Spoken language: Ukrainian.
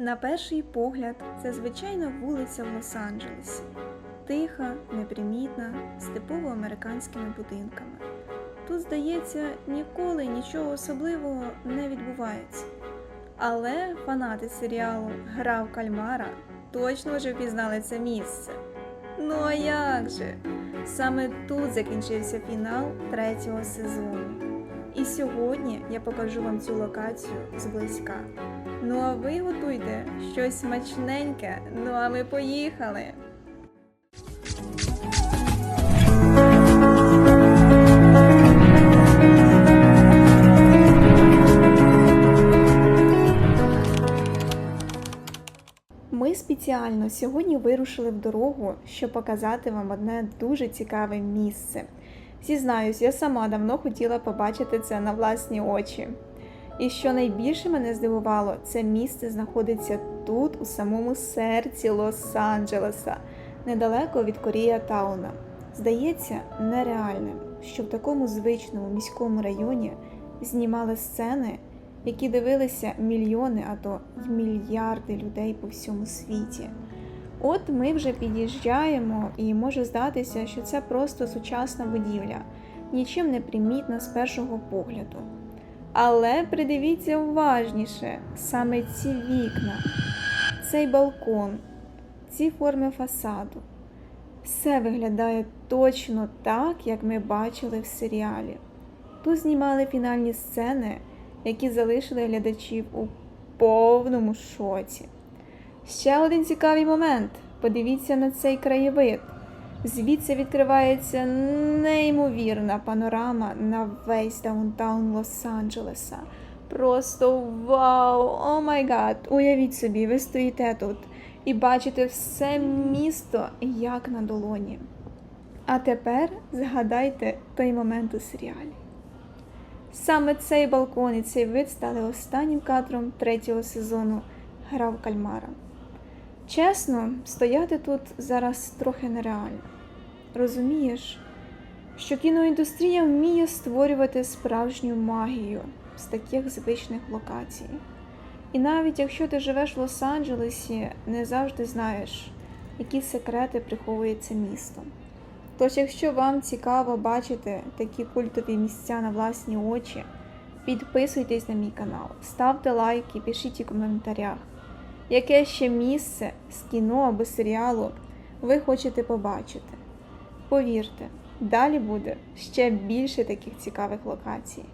На перший погляд, це звичайна вулиця в Лос-Анджелесі. Тиха, непримітна, з типово американськими будинками. Тут, здається, ніколи нічого особливого не відбувається. Але фанати серіалу Гра в кальмара точно вже впізнали це місце. Ну а як же? Саме тут закінчився фінал третього сезону. І сьогодні я покажу вам цю локацію зблизька. Ну а ви готуйте щось смачненьке. Ну а ми поїхали! Ми спеціально сьогодні вирушили в дорогу, щоб показати вам одне дуже цікаве місце. Зізнаюсь, я сама давно хотіла побачити це на власні очі. І що найбільше мене здивувало, це місце знаходиться тут, у самому серці Лос-Анджелеса, недалеко від Корія Тауна. Здається, нереальним, що в такому звичному міському районі знімали сцени, які дивилися мільйони, а то й мільярди людей по всьому світі. От ми вже під'їжджаємо, і може здатися, що це просто сучасна будівля, нічим не примітна з першого погляду. Але придивіться уважніше, саме ці вікна, цей балкон, ці форми фасаду. Все виглядає точно так, як ми бачили в серіалі. Тут знімали фінальні сцени, які залишили глядачів у повному шоці. Ще один цікавий момент. Подивіться на цей краєвид. Звідси відкривається неймовірна панорама на весь даунтаун Лос-Анджелеса. Просто вау! О май гад! Уявіть собі, ви стоїте тут і бачите все місто як на долоні. А тепер згадайте той момент у серіалі. Саме цей балкон і цей вид стали останнім кадром третього сезону Гра в кальмара. Чесно, стояти тут зараз трохи нереально. Розумієш, що кіноіндустрія вміє створювати справжню магію з таких звичних локацій. І навіть якщо ти живеш в Лос-Анджелесі, не завжди знаєш, які секрети приховує це місто. Тож, якщо вам цікаво бачити такі культові місця на власні очі, підписуйтесь на мій канал, ставте лайки, пишіть у коментарях, яке ще місце з кіно або серіалу ви хочете побачити. Повірте, далі буде ще більше таких цікавих локацій.